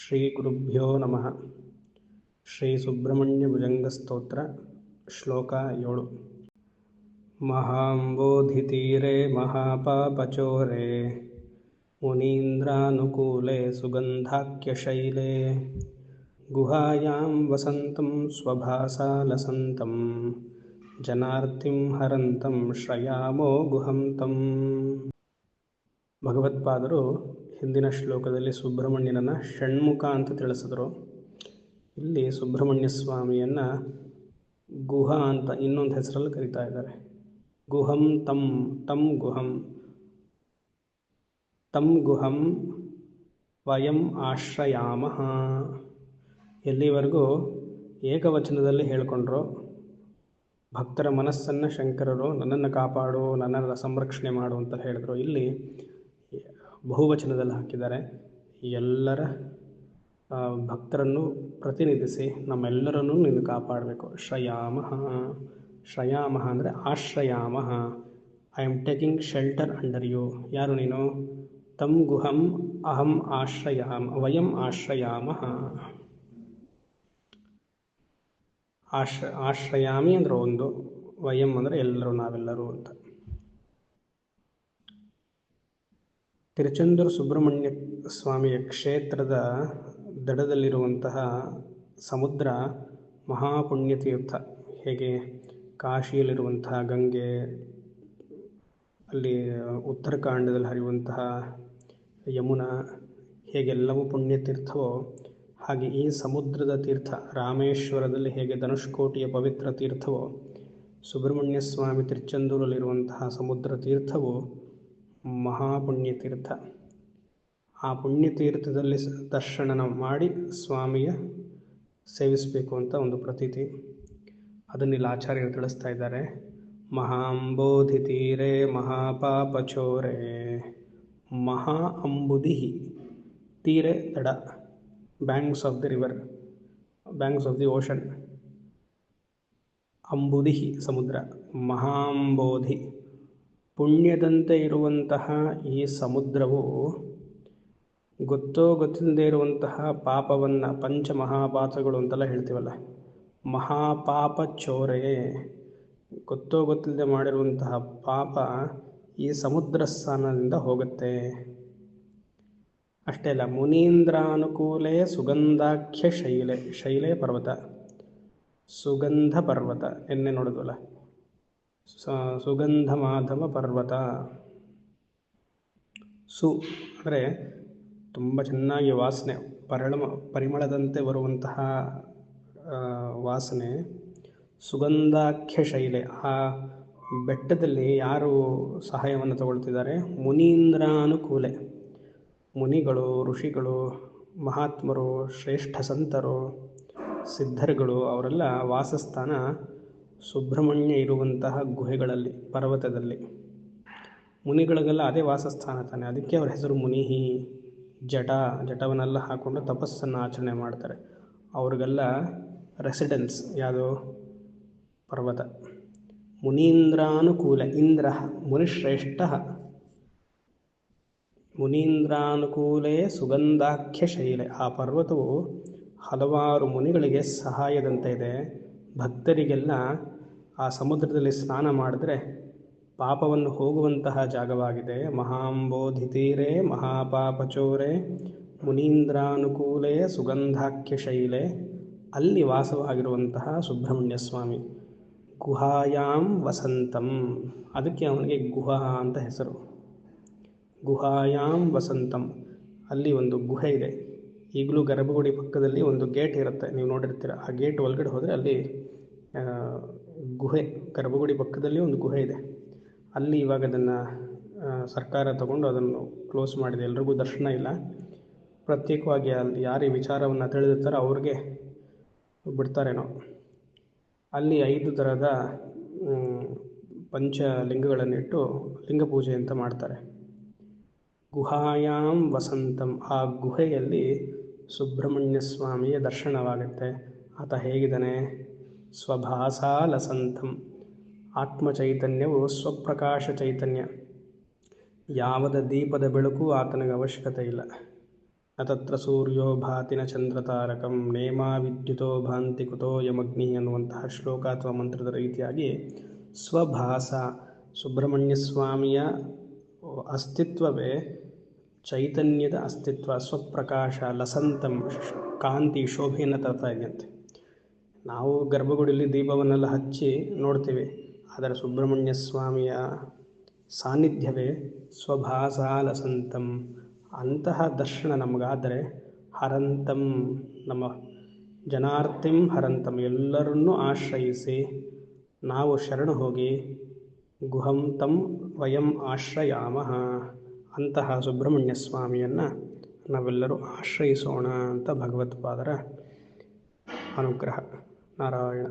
ಶ್ರೀಗುರುಭ್ಯೋ ನಮಃ ಶ್ರೀ ಸುಬ್ರಹ್ಮಣ್ಯ ಭುಜಂಗಸ್ತೋತ್ರ ಶ್ಲೋಕ ಏಳು ಮಹಾಂಬೋಧಿತೀರೆ ಮಹಾಪಾಪಚೋರೆ ಮುನೀಂದ್ರಾನುಕೂಲೆ ಸುಗಂಧಾಖ್ಯಶೈಲೆ ಗುಹಾಯಾಂ ವಸಂತಂ ಸ್ವಭಾಸಾಲಸಂತಂ ಜನಾರ್ತಿಂ ಹರಂತಂ ಶ್ರಯಾಮೋ ಗುಹಂ ತಂ ಭಗವತ್ಪಾದರು ಹಿಂದಿನ ಶ್ಲೋಕದಲ್ಲಿ ಸುಬ್ರಹ್ಮಣ್ಯನನ್ನು ಷಣ್ಮುಖ ಅಂತ ತಿಳಿಸಿದ್ರು. ಇಲ್ಲಿ ಸುಬ್ರಹ್ಮಣ್ಯ ಸ್ವಾಮಿಯನ್ನು ಗುಹ ಅಂತ ಇನ್ನೊಂದು ಹೆಸರಲ್ಲಿ ಕರೀತಾ ಇದ್ದಾರೆ. ಗುಹಂ ತಂ ತಂ ಗುಹಂ. ತಂ ಗುಹಂ ವಯಂ ಆಶ್ರಯಾಮಃ. ಎಲ್ಲಿವರೆಗೂ ಏಕವಚನದಲ್ಲಿ ಹೇಳಿಕೊಂಡ್ರು, ಭಕ್ತರ ಮನಸ್ಸನ್ನು ಶಂಕರರು, ನನ್ನನ್ನು ಕಾಪಾಡು, ನನ್ನನ್ನು ಸಂರಕ್ಷಣೆ ಮಾಡು ಅಂತ ಹೇಳಿದ್ರು. ಇಲ್ಲಿ ಬಹುವಚನದಲ್ಲಿ ಹಾಕಿದ್ದಾರೆ. ಎಲ್ಲರ ಭಕ್ತರನ್ನು ಪ್ರತಿನಿಧಿಸಿ ನಮ್ಮೆಲ್ಲರನ್ನು ನೀನು ಕಾಪಾಡಬೇಕು. ಶ್ರಯಾಮಃ ಶ್ರಯಾಮಃ ಅಂದರೆ ಆಶ್ರಯಾಮಃ. I am taking shelter under you ಯಾರು ನೀನು? ತಮ್ ಗುಹಂ ಅಹಂ ಆಶ್ರಯಾಮ, ವಯಂ ಆಶ್ರಯಾಮಃ. ಆಶ್ರ, ಆಶ್ರಯಾಮಿ ಅಂದ್ರೆ ಒಂದು, ವಯಂ ಅಂದರೆ ಎಲ್ಲರೂ ನಾವೆಲ್ಲರೂ ಅಂತ. ತಿರುಚಂದೂರು ಸುಬ್ರಹ್ಮಣ್ಯ ಸ್ವಾಮಿಯ ಕ್ಷೇತ್ರದ ದಡದಲ್ಲಿರುವಂತಹ ಸಮುದ್ರ ಮಹಾಪುಣ್ಯತೀರ್ಥ, ಹೇಗೆ ಕಾಶಿಯಲ್ಲಿರುವಂತಹ ಗಂಗೆ, ಅಲ್ಲಿ ಉತ್ತರಕಾಂಡದಲ್ಲಿ ಹರಿಯುವಂತಹ ಯಮುನಾ, ಹೇಗೆಲ್ಲವೂ ಪುಣ್ಯತೀರ್ಥವೋ ಹಾಗೆ ಈ ಸಮುದ್ರದ ತೀರ್ಥ, ರಾಮೇಶ್ವರದಲ್ಲಿ ಹೇಗೆ ಧನುಷ್ಕೋಟಿಯ ಪವಿತ್ರ ತೀರ್ಥವೋ, ಸುಬ್ರಹ್ಮಣ್ಯ ಸ್ವಾಮಿ ತಿರುಚಂದೂರಲ್ಲಿರುವಂತಹ ಸಮುದ್ರ ತೀರ್ಥವು ಮಹಾಪುಣ್ಯತೀರ್ಥ. ಆ ಪುಣ್ಯತೀರ್ಥದಲ್ಲಿ ಸ- ದರ್ಶನ ಮಾಡಿ ಸ್ವಾಮಿಯ ಸೇವಿಸಬೇಕು ಅಂತ ಒಂದು ಪ್ರತೀತಿ. ಅದನ್ನಿಲ್ಲಿ ಆಚಾರ್ಯರು ತಿಳಿಸ್ತಾ ಇದ್ದಾರೆ. ಮಹಾಂಬೋಧಿ ತೀರೆ ಮಹಾಪಾಪಚೋರೆ ಮಹಾ ಅಂಬುದಿ ತೀರೆ ದಡ banks of the river banks of the ocean. ಅಂಬುದಿ ಸಮುದ್ರ. ಮಹಾಂಬೋಧಿ. ಪುಣ್ಯದಂತೆ ಇರುವಂತಹ ಈ ಸಮುದ್ರವು ಗೊತ್ತೋ ಗೊತ್ತಿಲ್ಲದೆ ಇರುವಂತಹ ಪಾಪವನ್ನು ಪಂಚ ಮಹಾಪಾತಗಳು ಅಂತೆಲ್ಲ ಹೇಳ್ತೀವಲ್ಲ? ಮಹಾಪಾಪ ಚೋರೆ. ಗೊತ್ತೋ ಗೊತ್ತಿಲ್ಲದೆ ಮಾಡಿರುವಂತಹ ಪಾಪ ಈ ಸಮುದ್ರ ಸ್ಥಾನದಿಂದ ಹೋಗುತ್ತೆ. ಅಷ್ಟೇ ಅಲ್ಲ, ಮುನೀಂದ್ರಾನುಕೂಲೆ ಸುಗಂಧಾಖ್ಯ ಶೈಲೆ ಶೈಲೆ ಪರ್ವತ. ಸುಗಂಧ ಪರ್ವತ. ಎನ್ನೆ ನೋಡಿದ್ವಲ್ಲ? ಸುಗಂಧ ಮಾಧವ ಪರ್ವತ ಸು ಅಂದರೆ ತುಂಬ ಚೆನ್ನಾಗಿ ವಾಸನೆ, ಪರಿಣಮ, ಪರಿಮಳದಂತೆ ಬರುವಂತಹ ವಾಸನೆ. ಸುಗಂಧಾಖ್ಯ ಶೈಲೆ ಆ ಬೆಟ್ಟದಲ್ಲಿ ಯಾರು ಸಹಾಯವನ್ನು ತಗೊಳ್ತಿದ್ದಾರೆ? ಮುನೀಂದ್ರಾನುಕೂಲೆ. ಮುನಿಗಳು, ಋಷಿಗಳು, ಮಹಾತ್ಮರು, ಶ್ರೇಷ್ಠ ಸಂತರು, ಸಿದ್ಧರುಗಳು, ಅವರೆಲ್ಲ ವಾಸಸ್ಥಾನ ಸುಬ್ರಹ್ಮಣ್ಯ ಇರುವಂತಹ ಗುಹೆಗಳಲ್ಲಿ, ಪರ್ವತದಲ್ಲಿ. ಮುನಿಗಳಿಗೆಲ್ಲ ಅದೇ ವಾಸಸ್ಥಾನ ತಾನೆ. ಅದಕ್ಕೆ ಅವರ ಹೆಸರು ಮುನಿಹಿ, ಜಟ, ಜಟವನ್ನೆಲ್ಲ ಹಾಕ್ಕೊಂಡು ತಪಸ್ಸನ್ನು ಆಚರಣೆ ಮಾಡ್ತಾರೆ. ಅವ್ರಿಗೆಲ್ಲ ರೆಸಿಡೆನ್ಸ್ ಯಾವುದು ಪರ್ವತ. ಮುನೀಂದ್ರಾನುಕೂಲ, ಇಂದ್ರ, ಮುನಿಶ್ರೇಷ್ಠ. ಮುನೀಂದ್ರಾನುಕೂಲೇ ಸುಗಂಧಾಖ್ಯ ಶೈಲೆ ಆ ಪರ್ವತವು ಹಲವಾರು ಮುನಿಗಳಿಗೆ ಸಹಾಯದಂತೆ ಇದೆ. ಭಕ್ತರಿಗೆಲ್ಲ ಆ ಸಮುದ್ರದಲ್ಲಿ ಸ್ನಾನ ಮಾಡಿದ್ರೆ ಪಾಪವನ್ನು ಹೋಗುವಂತಹ ಜಾಗವಾಗಿದೆ. ಮಹಾಂಬೋಧಿ ತೀರೆ ಮಹಾಪಾಪಚೋರೆ, ಮುನೀಂದ್ರಾನುಕೂಲೆ ಸುಗಂಧಾಖ್ಯ ಶೈಲೆ ಅಲ್ಲಿ ವಾಸವಾಗಿರುವಂತಹ ಸುಬ್ರಹ್ಮಣ್ಯ ಸ್ವಾಮಿ ಗುಹಾಯಾಂ ವಸಂತಂ. ಅದಕ್ಕೆ ಅವನಿಗೆ ಗುಹಾ ಅಂತ ಹೆಸರು. ಗುಹಾಯಾಂ ವಸಂತಂ. ಅಲ್ಲಿ ಒಂದು ಗುಹೆ ಇದೆ. ಈಗಲೂ ಗರ್ಭಗುಡಿ ಪಕ್ಕದಲ್ಲಿ ಒಂದು ಗೇಟ್ ಇರುತ್ತೆ. ನೀವು ನೋಡಿರ್ತೀರ, ಆ ಗೇಟ್ ಒಳಗಡೆ ಹೋದರೆ ಅಲ್ಲಿ ಗುಹೆ, ಗರ್ಭಗುಡಿ ಪಕ್ಕದಲ್ಲಿ ಒಂದು ಗುಹೆ ಇದೆ. ಅಲ್ಲಿ ಇವಾಗ ಅದನ್ನು ಸರ್ಕಾರ ತಗೊಂಡು ಅದನ್ನು ಕ್ಲೋಸ್ ಮಾಡಿದೆ. ಎಲ್ರಿಗೂ ದರ್ಶನ ಇಲ್ಲ. ಪ್ರತ್ಯೇಕವಾಗಿ ಅಲ್ಲಿ ಯಾರೇ ವಿಚಾರವನ್ನು ತಿಳಿದಿರ್ತಾರೋ ಅವ್ರಿಗೆ ಬಿಡ್ತಾರೇನೋ ಅಲ್ಲಿ ಐದು ಥರದ ಪಂಚ ಲಿಂಗಗಳನ್ನಿಟ್ಟು ಲಿಂಗ ಪೂಜೆ ಅಂತ ಮಾಡ್ತಾರೆ. ಗುಹಾಯಾಂ ವಸಂತಂ. ಆ ಗುಹೆಯಲ್ಲಿ ಸುಬ್ರಹ್ಮಣ್ಯ ಸ್ವಾಮಿಯ ದರ್ಶನವಾಗುತ್ತೆ. ಆತ ಹೇಗಿದ್ದಾನೆ? ಸ್ವಭಾಸಾ ಲಸಂತಂ ಆತ್ಮ ಚೈತನ್ಯವು ಸ್ವಪ್ರಕಾಶ ಚೈತನ್ಯ ಯಾವದ ದೀಪದ ಬೆಳಕು ಆತನಿಗೆ ಅವಶ್ಯಕತೆ ಇಲ್ಲ. ತತ್ರ ಸೂರ್ಯೋ ಭಾತಿನ ಚಂದ್ರತಾರಕಂ ನೇಮಾ ವಿದ್ಯುತೋ ಭಾಂತಿ ಕುತೋ ಯಮಗ್ನಿ ಅನ್ನುವಂತಹ ಶ್ಲೋಕ ಅಥವಾ ಮಂತ್ರದ ರೀತಿಯಾಗಿ ಸ್ವಭಾಸ. ಸುಬ್ರಹ್ಮಣ್ಯ ಸ್ವಾಮಿಯ ಅಸ್ತಿತ್ವವೇ ಚೈತನ್ಯದ ಅಸ್ತಿತ್ವ, ಸ್ವಪ್ರಕಾಶ, ಲಸಂತಂ, ಕಾಂತಿ, ಶೋಭೆಯನ್ನು ತರ್ತಾ ನಾವು ಗರ್ಭಗುಡಿಯಲ್ಲಿ ದೀಪವನ್ನೆಲ್ಲ ಹಚ್ಚಿ ನೋಡ್ತೀವಿ. ಆದರೆ ಸುಬ್ರಹ್ಮಣ್ಯ ಸ್ವಾಮಿಯ ಸಾನ್ನಿಧ್ಯವೇ ಸ್ವಭಾಸ ಲಸಂತಂ. ಅಂತಹ ದರ್ಶನ ನಮಗಾದರೆ ಹರಂತಂ, ನಮ್ಮ ಜನಾರ್ಥಿಂ ಹರಂತಂ, ಎಲ್ಲರನ್ನೂ ಆಶ್ರಯಿಸಿ ನಾವು ಶರಣು ಹೋಗಿ ಗುಹಂ ತಂ ವಯಂ ಆಶ್ರಯಾಮಃ. ಅಂತಹ ಸುಬ್ರಹ್ಮಣ್ಯ ಸ್ವಾಮಿಯನ್ನು ನಾವೆಲ್ಲರೂ ಆಶ್ರಯಿಸೋಣ ಅಂತ ಭಗವತ್ಪಾದರ ಅನುಗ್ರಹ. ನಾರಾಯಣ.